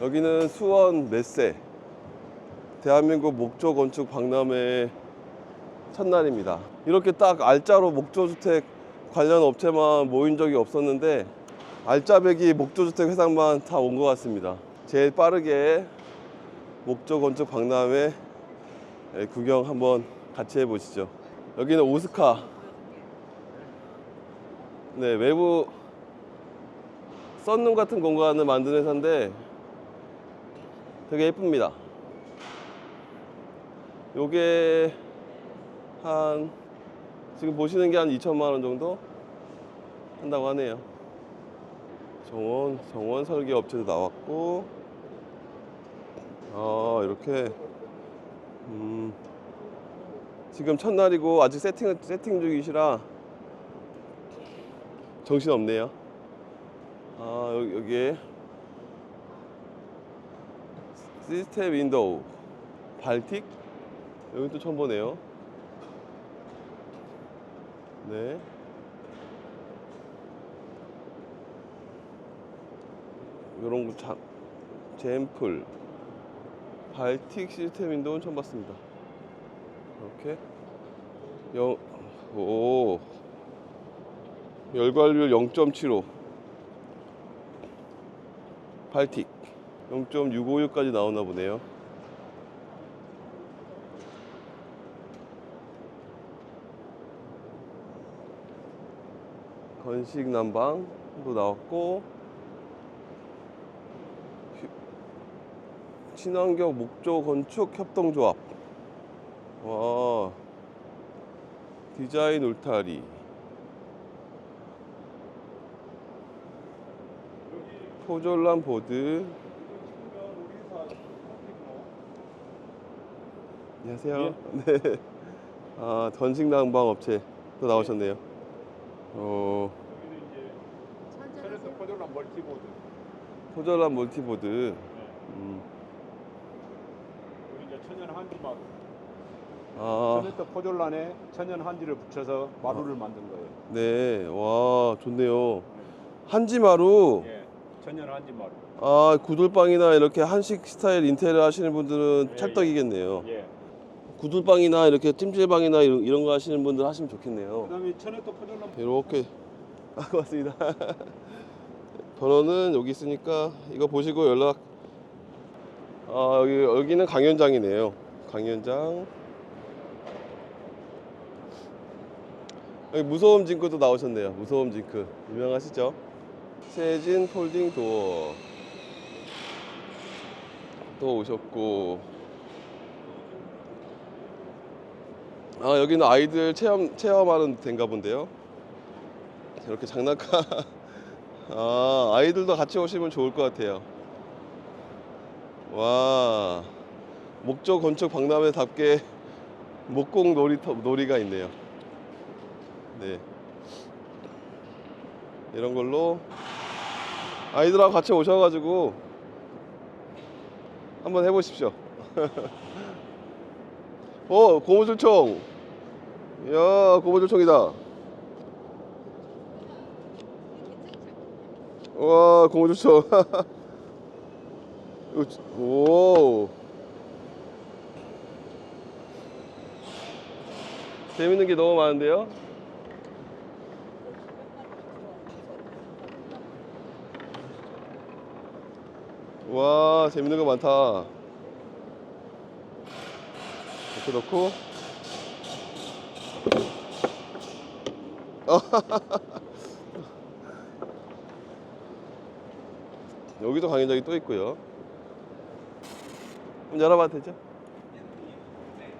여기는 수원 메세 대한민국 목조 건축 박람회 첫날입니다. 이렇게 딱 알짜로 목조주택 관련 업체만 모인 적이 없었는데 알짜배기 목조주택 회상만 다 온 것 같습니다. 제일 빠르게 목조 건축 박람회 예, 구경 한번 같이 해보시죠. 여기는 오스카. 네, 외부 썬룸 같은 공간을 만드는 회사인데 되게 예쁩니다. 요게 한 지금 보시는 게 한 2천만 원 정도 한다고 하네요. 정원 정원 설계 업체도 나왔고 아 이렇게 음 지금 첫날이고 아직 세팅 세팅 중이시라 정신 없네요. 아 여기 여기에 시스템 윈도우. 발틱? 여기 또 처음 보네요. 네. 이런 거 참, 젠플. 발틱 시스템 윈도우는 처음 봤습니다. 이렇게. 영, 오. 열관률 0.75 발틱 0.656까지 나오나 보네요. 건식 난방도 나왔고 휴- 친환경 목조 건축 협동조합. 와 디자인 울타리. 포졸란 보드 안녕하세요. 네. 아 전식 난방 업체 또 나오셨네요. 어. 천연도 포졸란 멀티보드. 포졸란 멀티보드. 음. 우리 이제 천연 한지 마루. 아, 포졸란에 천연 한지를 붙여서 마루를 만든 거예요. 네, 와, 좋네요. 한지마루, 예. 천연 한지 마루. 아, 구들방이나 이렇게 한식 스타일 인테리어 하시는 분들은 예, 찰떡이겠네요. 예 구들방이나 이렇게 찜질방이나 이런, 이런 거 하시는 분들 하시면 좋겠네요. 그다음에 천연도 포졸란 이렇게, 아, 고맙습니다. 번호는 여기 있으니까 이거 보시고 연락, 아, 여기, 여기는 강연장이네요. 강연장. 여기 무서움 징크도 나오셨네요. 무서움 징크. 유명하시죠? 세진 폴딩 도어. 또 오셨고. 아, 여기는 아이들 체험, 체험하는 데인가 본데요. 이렇게 장난감. 아, 아이들도 같이 오시면 좋을 것 같아요. 와. 목조 건축 박람회답게 목공 놀이터, 놀이가 있네요. 네. 이런 걸로 아이들하고 같이 오셔가지고 한번 해보십시오. 어, 고무줄총. 이야, 고무줄총이다. 와, 고무줄총. 오. 재밌는 게 너무 많은데요? 와 재밌는 거 많다 이렇게 넣고 여기도 강연장이 또 있고요 문 열어봐도 되죠?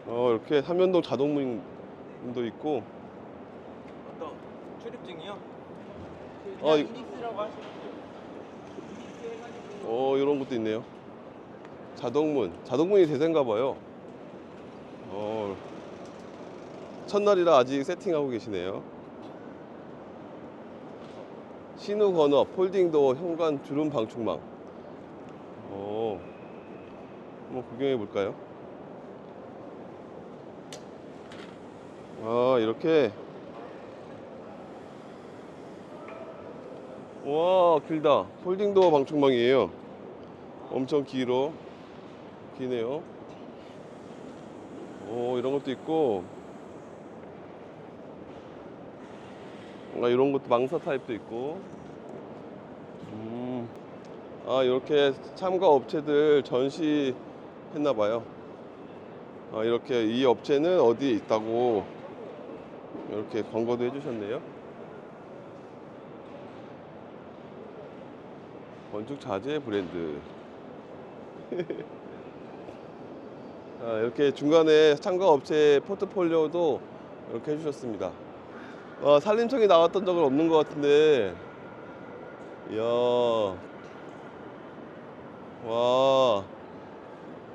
어 이렇게 삼연동 자동문도 있고 어떤 출입증이요? 어, 이- 유닉스라고 하시면 돼요. 어 이런 것도 있네요. 자동문, 자동문이 대세인가 봐요. 어 첫날이라 아직 세팅하고 계시네요. 신우 건너, 폴딩 도어, 현관 주름 방충망. 어 한번 구경해 볼까요? 아 이렇게 와 길다 폴딩 도어 방충망이에요 엄청 길어. 기네요. 오, 이런 것도 있고. 뭔가 이런 것도 망사 타입도 있고. 음. 아, 이렇게 참가 업체들 전시 했나 봐요. 아, 이렇게 이 업체는 어디에 있다고 이렇게 광고도 해주셨네요. 건축 자재 브랜드. 아, 이렇게 중간에 참가 업체 포트폴리오도 이렇게 해주셨습니다. 어, 산림청이 나왔던 적은 없는 것 같은데, 이야, 와,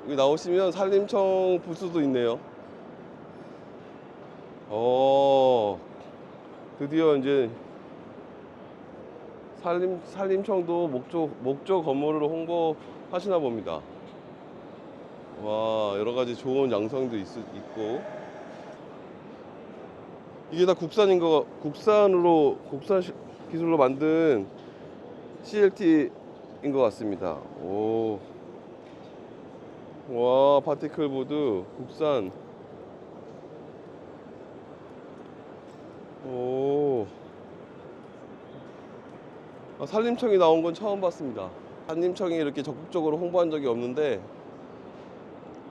여기 나오시면 산림청 부스도 있네요. 어, 드디어 이제 산림 산림청도 목조 목조 건물을 홍보하시나 봅니다. 와 여러 가지 좋은 양성도 있, 있고 이게 다 국산인 거 국산으로 국산 시- 기술로 만든 CLT인 것 같습니다. 오. 와 파티클 보드 국산 오 아, 산림청이 나온 건 처음 봤습니다 산림청이 이렇게 적극적으로 홍보한 적이 없는데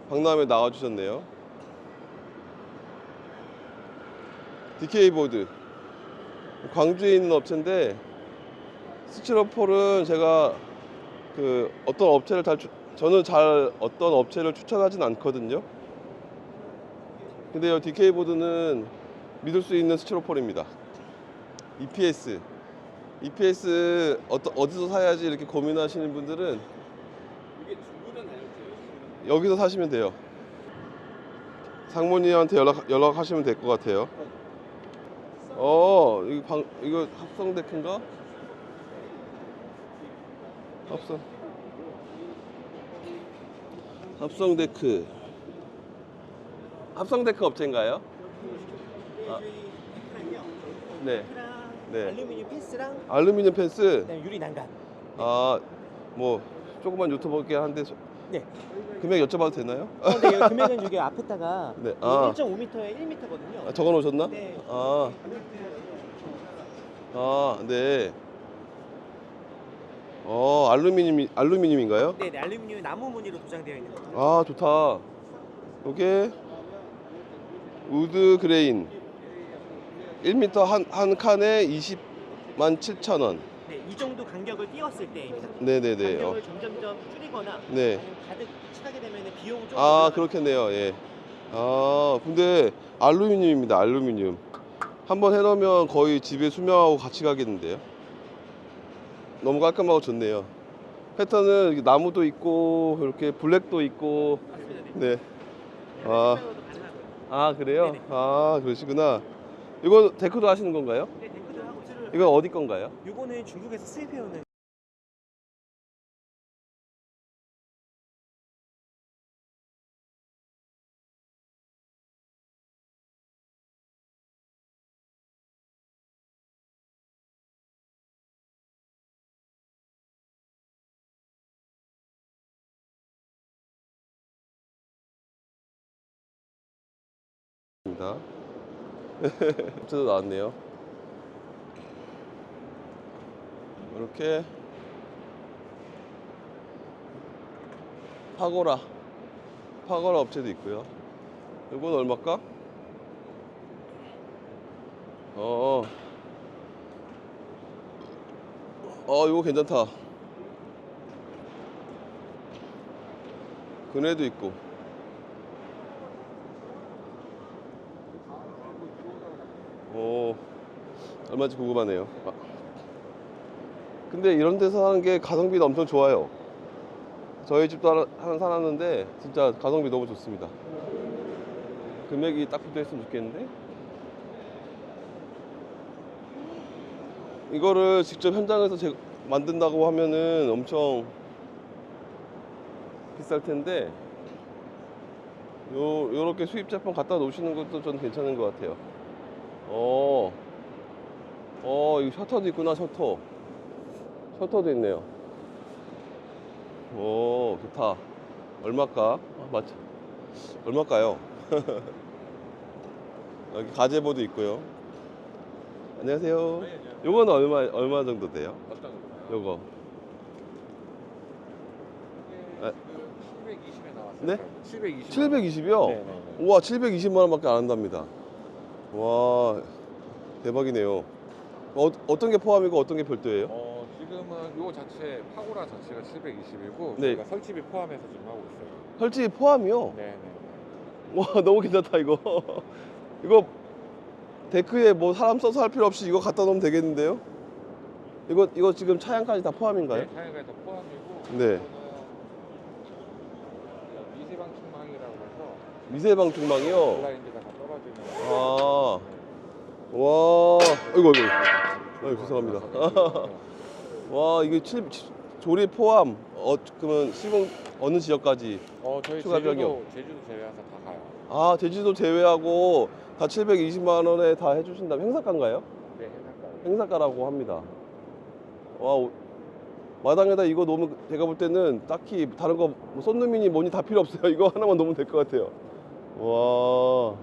박람회 나와 주셨네요 DK 보드 광주에 있는 업체인데 스티로폴은 제가 그 어떤 업체를 잘 추- 저는 잘 어떤 업체를 추천하진 않거든요. 근데 요 DK 보드는 믿을 수 있는 스티로폴입니다. EPS, EPS 어떠, 어디서 사야지 이렇게 고민하시는 분들은? 여기서 사시면 돼요. 상무님한테 연락 연락하시면 될 것 같아요. 어, 이거 방 이거 합성 데크인가? 합성 합성 데크 합성 데크 업체인가요? 아. 네. 네. 알루미늄 펜스랑 알루미늄 펜스. 그다음에 유리 난간. 아, 뭐 조그만 유튜버긴 한데 소- 네. 금액 여쭤봐도 되나요? 어, 근데 여기 금액은 여기 앞에다가 네. 아. 1.5m에 1m거든요. 아, 적어 놓으셨나? 네. 아. 아, 네. 어, 알루미늄 알루미늄인가요? 네, 네, 알루미늄 나무 무늬로 도장되어 있는 거. 아, 좋다. 요게 우드 그레인 1m 한, 한 칸에 20만 7천 원. 네, 이 정도 간격을 띄웠을 때입니다. 네네네. 어, 간격을 점점점 줄이거나 네. 아니면 가득 차게 되면 비용은 좀 아. 그렇겠네요. 예. 아, 근데 알루미늄입니다. 알루미늄. 한번 해놓으면 거의 집에 수명하고 같이 가겠는데요. 너무 깔끔하고 좋네요. 패턴은 이렇게 나무도 있고 이렇게 블랙도 있고. 네. 네. 아, 가능하고요. 아 그래요? 아 그러시구나. 이거 데크도 하시는 건가요? 이건 어디 건가요? 요거는 중국에서 수입해오는 입니다. 업체도 나왔네요. 이렇게 파고라 파고라 업체도 있고요. 이건 얼마일까? 어. 어, 이거 괜찮다. 그네도 있고. 오, 얼마인지 궁금하네요. 아. 근데 이런 데서 하는 게 가성비도 엄청 좋아요. 저희 집도 하나, 사놨는데 진짜 가성비 너무 좋습니다. 금액이 딱 붙어 있으면 좋겠는데? 이거를 직접 현장에서 제, 만든다고 하면은 엄청 비쌀 텐데 요 요렇게 수입 제품 갖다 놓으시는 것도 저는 괜찮은 것 같아요. 어, 어, 이거 셔터도 있구나, 셔터. 셔터도 있네요. 오, 좋다. 얼마까? 아, 맞 얼마까요? 여기 가제보도 있고요. 안녕하세요. 요거는 얼마 얼마 정도 돼요? 어떤 거? 요거. 아. 이게 720에 나왔어요. 네? 720. 720이요? 네, 네, 네. 우와, 720만 원밖에 안 한답니다. 와, 대박이네요. 어, 어떤 게 포함이고 어떤 게 별도예요? 어, 지금은 요 자체 파고라 자체가 720이고 네. 저희가 설치비 포함해서 지금 하고 있어요. 설치 포함이요? 네, 네. 와, 너무 괜찮다 이거. 이거 데크에 뭐 사람 써서 할 필요 없이 이거 갖다 놓으면 되겠는데요? 이거 이거 지금 차량까지 다 포함인가요? 네, 차이가 다 포함이고 네. 이거는 미세방 충망이라고 해서 미세방 중망이요. 블라인드가 다 떨어지는 아, 와, 이거 이거. 아, 죄송합니다. 와, 이게 칠, 조립 포함. 어, 그러면 시공 어느 지역까지? 어, 저희 추가 제주도, 변경. 제주도 제외해서 다 가요. 아, 제주도 제외하고 다 720만 원에 다 해주신다면 행사가인가요? 네, 해상가요. 행사가라고 합니다. 와, 오- 마당에다 이거 놓으면 제가 볼 때는 딱히 다른 거뭐 썬루미니 뭐니 다 필요 없어요. 이거 하나만 놓으면 될 것 같아요. 와.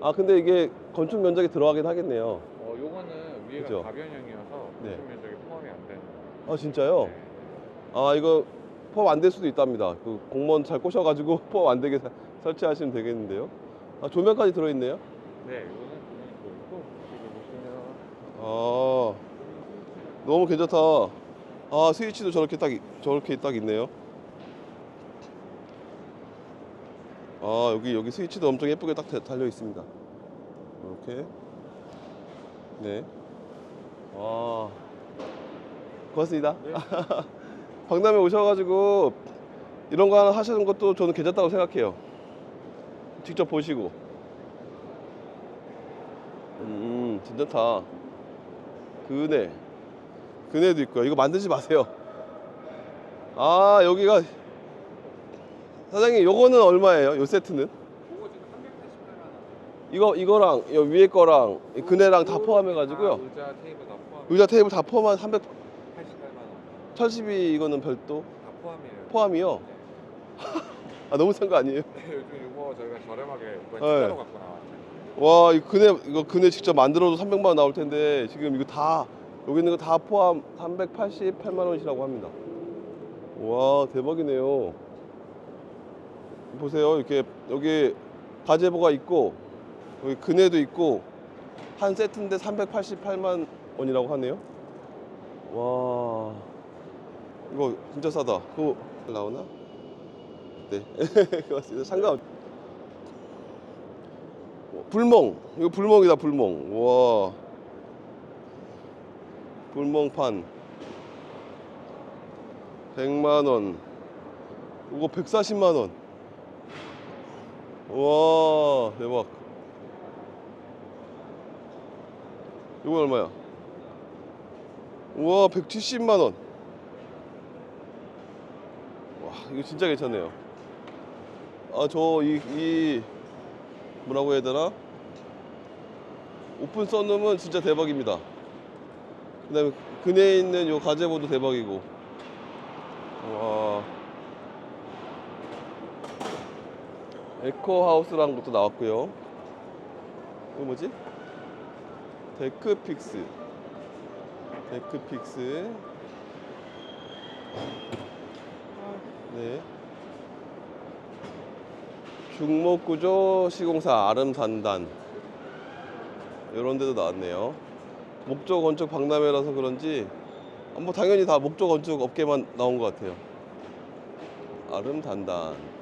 아, 근데 이게 건축 면적이 들어가긴 하겠네요. 어, 요거는 위에가 그죠? 가변형이어서 네. 건축 면적이 포함이 안 되는. 아, 진짜요? 네. 아, 이거 포함 안될 수도 있답니다. 그 공무원 잘 꼬셔가지고 포함 안 되게 사- 설치하시면 되겠는데요. 아, 조명까지 들어있네요. 네, 요거는 분명히 보이고 여기 보시면 아, 너무 괜찮다. 아, 스위치도 저렇게 딱, 이- 저렇게 딱 있네요. 아, 여기, 여기 스위치도 엄청 예쁘게 딱 다- 달려 있습니다. 이렇게. 네. 와. 고맙습니다. 네. 박람회 오셔가지고 이런 거 하나 하시는 것도 저는 괜찮다고 생각해요. 직접 보시고. 음, 괜찮다. 그네. 그네도 있고요. 이거 만들지 마세요. 아, 여기가 사장님, 요거는 얼마예요? 요 세트는? 그거 지금 388만 원. 이거 이거랑 요 위에 거랑 이 그네랑 다 포함해 가지고요. 아, 의자 테이블 다 포함. 의자 테이블 다 포함한 300 88만 원. 1012 이거는 별도 다 포함이에요. 포함이요. 네. 아, 너무 싼 거 아니에요? 네, 요즘 이거 저희가 저렴하게 이번 네. 특가로 갖고 나왔어요. 와, 이 그네 이거 그네 직접 만들어도 300만 원 나올 텐데 지금 이거 다 여기 있는 거 다 포함 388만 원이라고 합니다. 와, 대박이네요. 보세요. 이렇게 여기 가제보가 있고 여기 그네도 있고 한 세트인데 388만 원이라고 하네요. 와, 이거 진짜 싸다. 그거 나오나? 네, 고맙습니다. 상관. 불멍. 이거 불멍이다 불멍. 와. 불멍판. 100만원. 이거 140만원. 와 대박. 이거 얼마야? 우와 170만원 와 이거 진짜 괜찮네요 아저이 이 뭐라고 해야 되나? 오픈 썬룸은 진짜 대박입니다. 그 다음에 그네에 있는 요 가제보도 대박이고. 와. 에코 하우스라는 것도 나왔고요. 이거 뭐지? 데크픽스. 데크픽스. 네. 중목구조 시공사 아름단단 이런 데도 나왔네요. 목조 건축 박람회라서 그런지 아, 뭐 당연히 다 목조 건축 업계만 나온 것 같아요. 아름단단.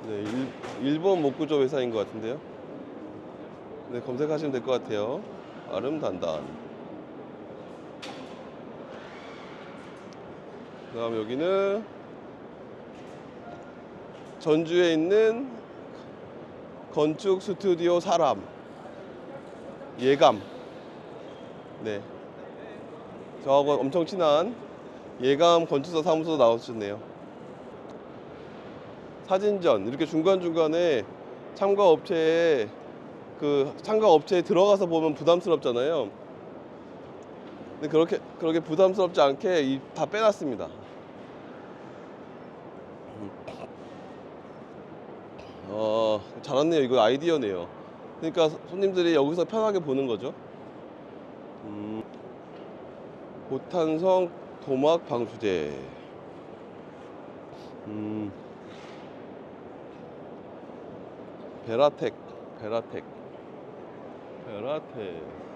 네, 일, 일본 목구조 회사인 것 같은데요. 네, 검색하시면 될 것 같아요. 아름단단. 그 다음 여기는 전주에 있는 건축 스튜디오 사람 예감. 네. 저하고 엄청 친한 예감 건축사 사무소 나오셨네요. 사진전. 이렇게 중간중간에 참가 업체에 그 참가 업체에 들어가서 보면 부담스럽잖아요 근데 그렇게 그렇게 부담스럽지 않게 이, 다 빼놨습니다. 어 잘았네요. 이거 아이디어네요. 그러니까 손님들이 여기서 편하게 보는 거죠. 음, 고탄성 도막 방수제. 음, 베라텍, 베라텍, 베라텍.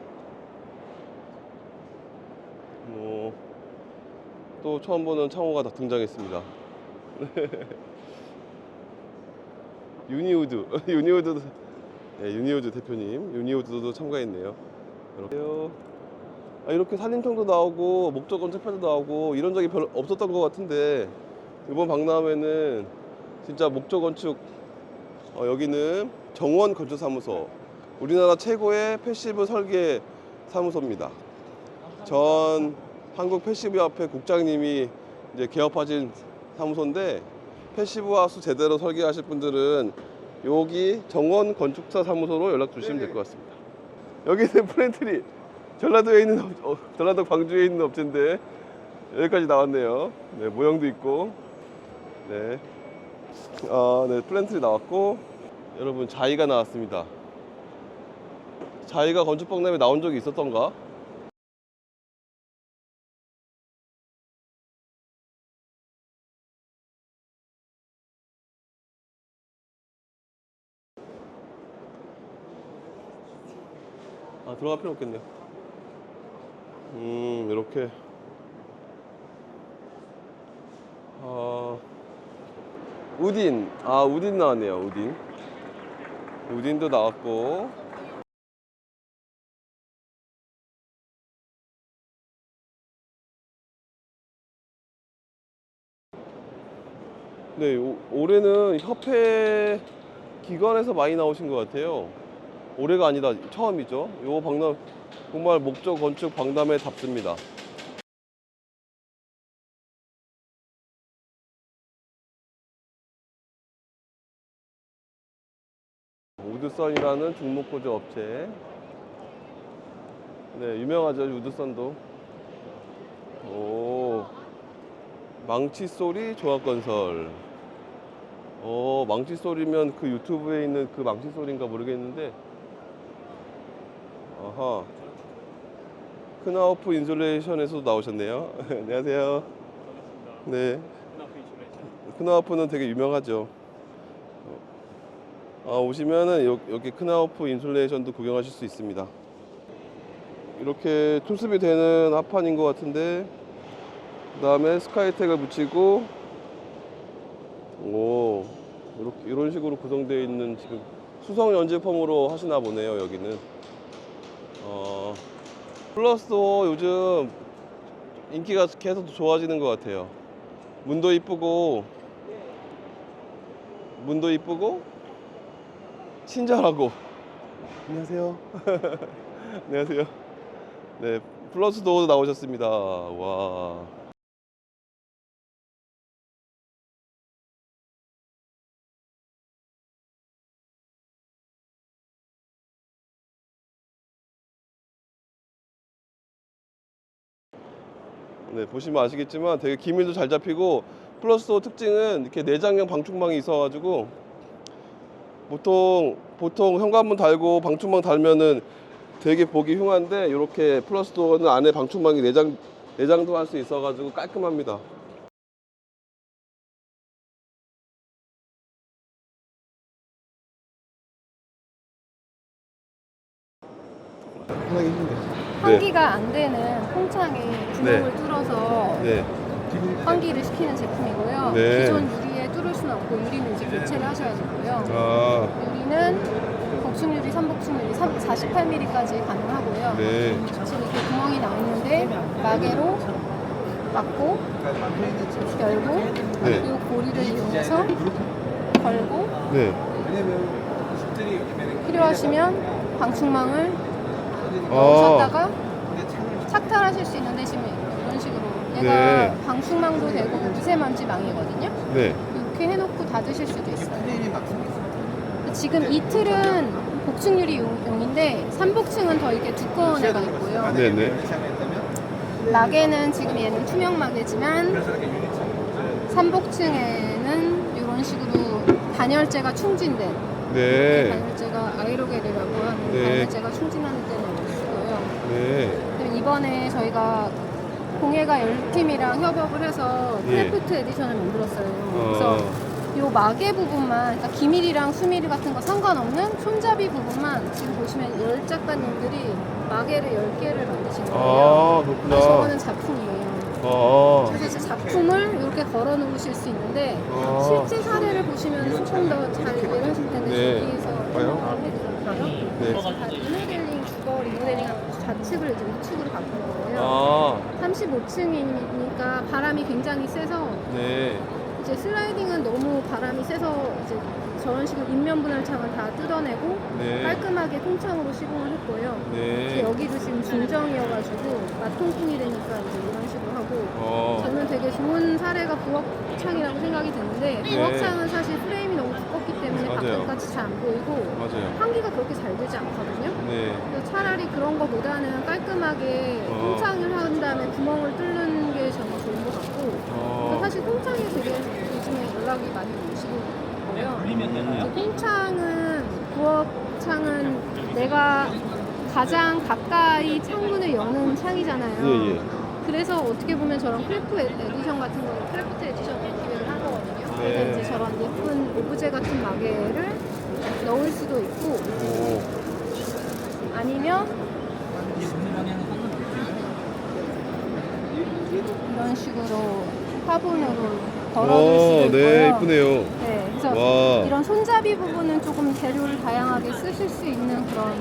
뭐, 또 처음 보는 창호가 다 등장했습니다. 유니우드, 유니우드, 네, 유니우드 대표님, 유니우드도 참가했네요. 이렇게요. 아, 이렇게 산림청도 나오고 목적건 책패도 나오고 이런 적이 별로 없었던 것 같은데 이번 박람회는 진짜 목적 건축 어, 여기는 정원 건축사무소 우리나라 최고의 패시브 설계 사무소입니다. 전 한국 패시브 협회 국장님이 이제 개업하신 사무소인데 패시브 하우스 제대로 설계하실 분들은 여기 정원 건축사 사무소로 연락 주시면 될 것 같습니다. 여기는 프렌트리 전라도에 있는 업- 어, 전라도 광주에 있는 업체인데 여기까지 나왔네요. 네 모형도 있고 네. 아, 네 플랜트리 나왔고 여러분 자이가 나왔습니다. 자이가 건축박람회 나온 적이 있었던가? 아 들어갈 필요 없겠네요. 음 이렇게. 아 우딘. 아 우딘 나왔네요 우딘. 우딘도 나왔고. 네 오- 올해는 협회 기관에서 많이 나오신 것 같아요 올해가 아니다 처음이죠 요 박람 정말 목적 건축 박람회 답습니다 우드선이라는 중목구조 업체. 네, 유명하죠, 우드선도. 오, 망치 소리 조합건설. 어, 망치 소리면 그 유튜브에 있는 그 망치 소리인가 모르겠는데. 아하. 크나우프 인솔레이션에서도 나오셨네요. 안녕하세요. 네. 크나우프는 되게 유명하죠. 아, 오시면은 여, 여기 크나우프 인슐레이션도 구경하실 수 있습니다. 이렇게 투습이 되는 합판인 것 같은데 그 다음에 스카이텍을 붙이고 오 이렇게 이런 식으로 구성되어 있는 지금 수성 연재 폼으로 하시나 보네요 여기는 어. 플러스도 요즘 인기가 계속 좋아지는 것 같아요. 문도 이쁘고 문도 이쁘고 친절하고. 안녕하세요. 안녕하세요. 네 플러스도 나오셨습니다. 와 네, 보시면 아시겠지만 되게 기밀도 잘 잡히고 플러스도 특징은 이렇게 내장형 방충망이 있어가지고 보통 보통 현관문 달고 방충망 달면은 되게 보기 흉한데 이렇게 플러스 도어는 안에 방충망이 내장 내장도 할 수 있어가지고 깔끔합니다. 편하게. 네, 환기가 안 되는 통창에 구멍을 뚫어서 네, 환기를 시키는 제품이고요. 네. 기존 유리에 뚫을 수는 없고 유리는 이제 교체를 하셔야 되고요. 아, 유리는 복층 유리, 삼복층 유리 48mm까지 가능하고요. 네, 지금 이렇게 구멍이 나 있는데 마개로 막고 열고 네. 이 고리를 이용해서 걸고 네. 필요하시면 방충망을 아, 넣으셨다가 착탈하실 수 있는데 지금 이런 식으로 얘가 네. 방충망도 되고 미세먼지 망이거든요. 네, 이렇게 해놓고 닫으실 수도 있어요. 지금 이 틀은 복층 유리 용- 용인데 삼복층은 더 이렇게 두꺼운 애가 있고요. 네, 네. 마개는 지금 얘는 투명 마개지만 삼복층에는 이런 식으로 단열재가 충진된 네. 단열재가 아이로겔이라고 하는 네. 단열재가 충진하는 없고요. 네. 그리고 이번에 저희가 공예가 열팀이랑 협업을 해서 예. 크래프트 에디션을 만들었어요. 어. 그래서 요 마개 부분만, 그러니까 기밀이랑 수밀이 같은 거 상관없는 손잡이 부분만 지금 보시면 열 작가님들이 마개를 10개를 만드신 거예요. 아, 그래서 그렇구나. 저거는 작품이에요. 아. 그래서 이제 작품을 이렇게 걸어 놓으실 수 있는데 아. 실제 사례를 보시면 조금 더 잘 이해를 하실 텐데 네. 저기에서 봐요? 해드릴까요? 네. 다 리모델링 주거 리모델링 좌측을 이제 우측으로 바꾼 거예요. 아. 35층이니까 바람이 굉장히 세서 네. 이제 슬라이딩은 너무 바람이 세서 이제 저런 식으로 인면 분할창을 다 뜯어내고 네. 깔끔하게 통창으로 시공을 했고요. 네. 여기도 지금 중정이어가지고 마통풍이 되니까 이제 이런 식으로 하고 어. 저는 되게 좋은 사례가 부엌창이라고 생각이 드는데 네. 부엌창은 사실 프레임이 너무 두껍기 때문에 맞아요. 바깥까지 잘 안 보이고 맞아요. 환기가 그렇게 잘 되지 않거든요. 네. 그래서 차라리 그런 거보다는 깔끔하게 어. 통창을 한 다음에 구멍을 뚫는 게 저는 좋은 것 같고 어. 사실 통창이 되게 요즘에 연락이 많이 오시고 요. 음. 통창은 부엌창은 내가 가장 가까이 창문을 여는 창이잖아요. 예, 예. 그래서 어떻게 보면 저런 크래프트 에디션 같은 거 크래프트 에디션 기획을 한 거거든요. 네. 그래서 이제 저런 예쁜 오브제 같은 마개를 넣을 수도 있고 오. 아니면 이런 식으로 화분으로 걸어둘 수도 와, 있고요. 네, 이쁘네요. 네, 그래서 와. 이런 손잡이 부분은 조금 재료를 다양하게 쓰실 수 있는 그런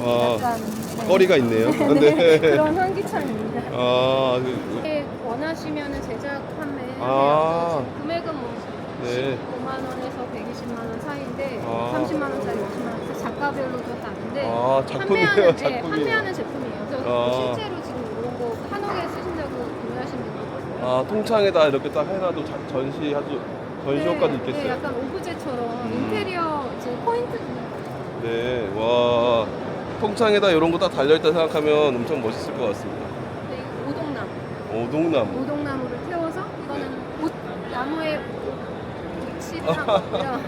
아, 약간 네. 거리가 있네요. 네, 네. 그런 환기창입니다. 아, 그, 이게 원하시면 제작 판매 아. 금액은 뭐 네. 5만 원에서 120만 원 사이인데 아. 30만 원짜리, 50만 원짜리 작가별로도 다른데 아, 작품이에요, 판매하는, 네, 작품이에요. 판매하는 제품이에요. 그래서 아. 실제로 지금 이런 거 한옥에 쓰신다고 구매하신 분도 있고요. 아, 통창에다 이렇게 딱 해놔도 자- 전시 아주 전시 효과도 네, 있겠어요. 약간 오브제처럼 음. 인테리어 이제 포인트 네, 와. 통창에다 이런 거딱 달려있다 생각하면 엄청 멋있을 것 같습니다. 네, 오동나무. 오동나무. 오동나무를 태워서 이거는 옷 나무에 붙이를 한 거고요.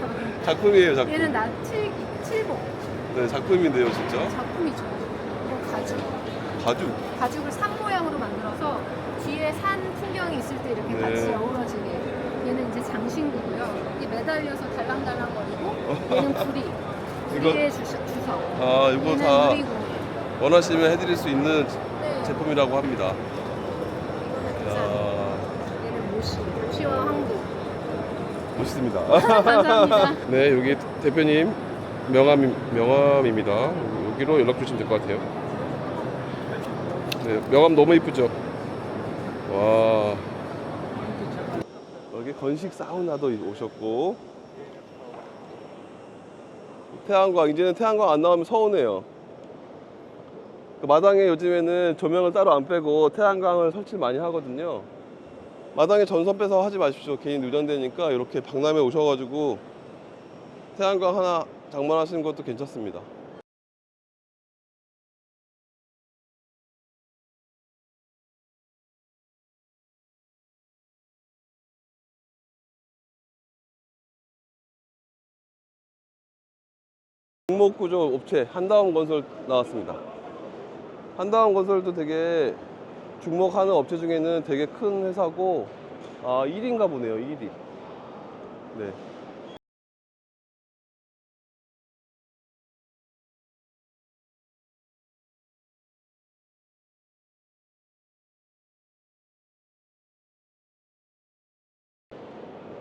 작품이에요, 작품. 얘는 나 칠, 칠복 네, 작품인데요, 진짜. 작품이죠. 이거 가죽. 가죽. 가죽을 산 모양으로 만들어서 뒤에 산 풍경이 있을 때 이렇게 네. 같이 어우러지게. 얘는 이제 장신구고요. 이게 매달려서 달랑달랑거리고 얘는 구리. 이거- 구리의 주, 주석. 아, 이거 얘는 다 유리구. 원하시면 해드릴 수 있는 네. 제품이라고 합니다. 이거는 부산. 야, 얘는 모시. 모시와 항구. 멋있습니다. 감사합니다. 네, 여기 대표님 명함 명함입니다. 여기로 연락 주시면 될 것 같아요. 네, 명함 너무 이쁘죠? 와. 건식 사우나도 오셨고 태양광 이제는 태양광 안 나오면 서운해요. 그 마당에 요즘에는 조명을 따로 안 빼고 태양광을 설치를 많이 하거든요. 마당에 전선 빼서 하지 마십시오. 괜히 누전되니까 이렇게 박람회 오셔가지고 태양광 하나 장만하시는 것도 괜찮습니다. 공목구조 업체 한다운 건설 나왔습니다. 한다운 건설도 되게 중목하는 업체 중에는 되게 큰 회사고 아 1위인가 보네요 1위. 네.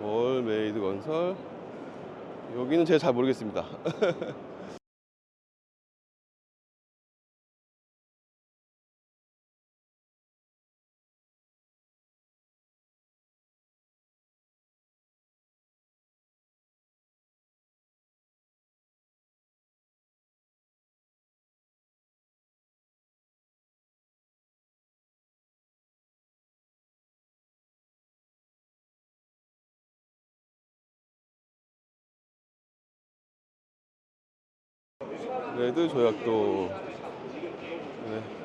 월메이드 건설 여기는 제가 잘 모르겠습니다. 레드 조약도 네.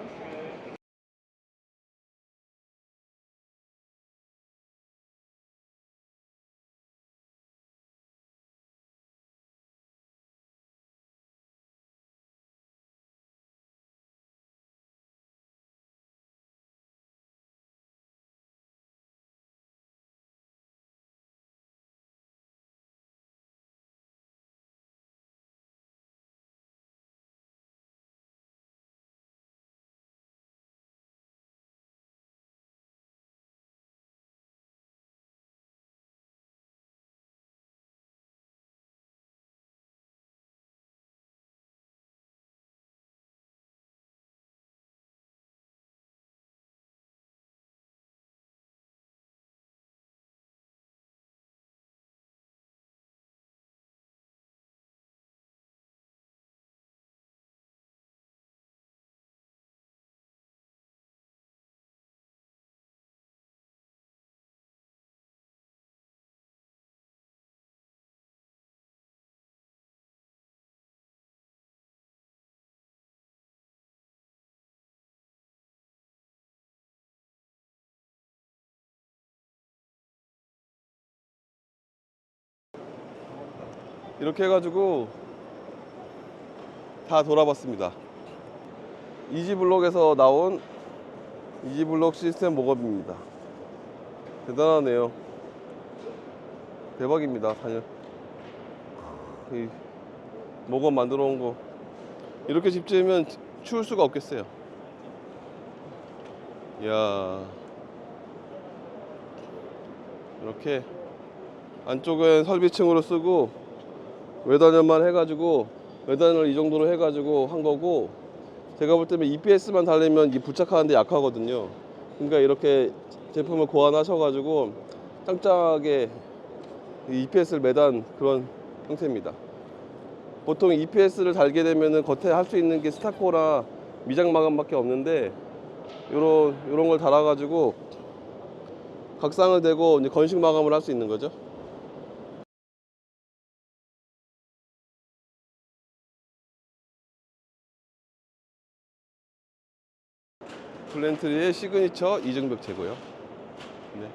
이렇게 해가지고 다 돌아봤습니다. 이지블록에서 나온 이지블록 시스템 목업입니다. 대단하네요. 대박입니다. 단연. 이 목업 만들어 온 거. 이렇게 집 지으면 추울 수가 없겠어요. 이야. 이렇게 안쪽은 설비층으로 쓰고 외단열만 해가지고 외단을 이 정도로 해가지고 한 거고 제가 볼 때는 EPS만 달리면 이 부착하는데 약하거든요. 그러니까 이렇게 제품을 고안하셔가지고 짱짱하게 EPS를 매단 그런 형태입니다. 보통 EPS를 달게 되면은 겉에 할 수 있는 게 스타코나 미장 마감밖에 없는데 요런 요런 걸 달아가지고 각상을 대고 이제 건식 마감을 할 수 있는 거죠. 플랜트리의 시그니처 이중벽 재고요. 네.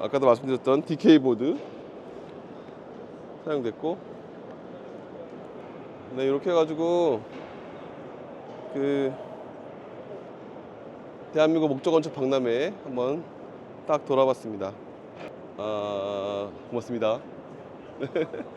아까도 말씀드렸던 DK 보드 사용됐고, 네 이렇게 해가지고 그 대한민국 목적 건축 박람회에 한번 딱 돌아봤습니다. 아 고맙습니다.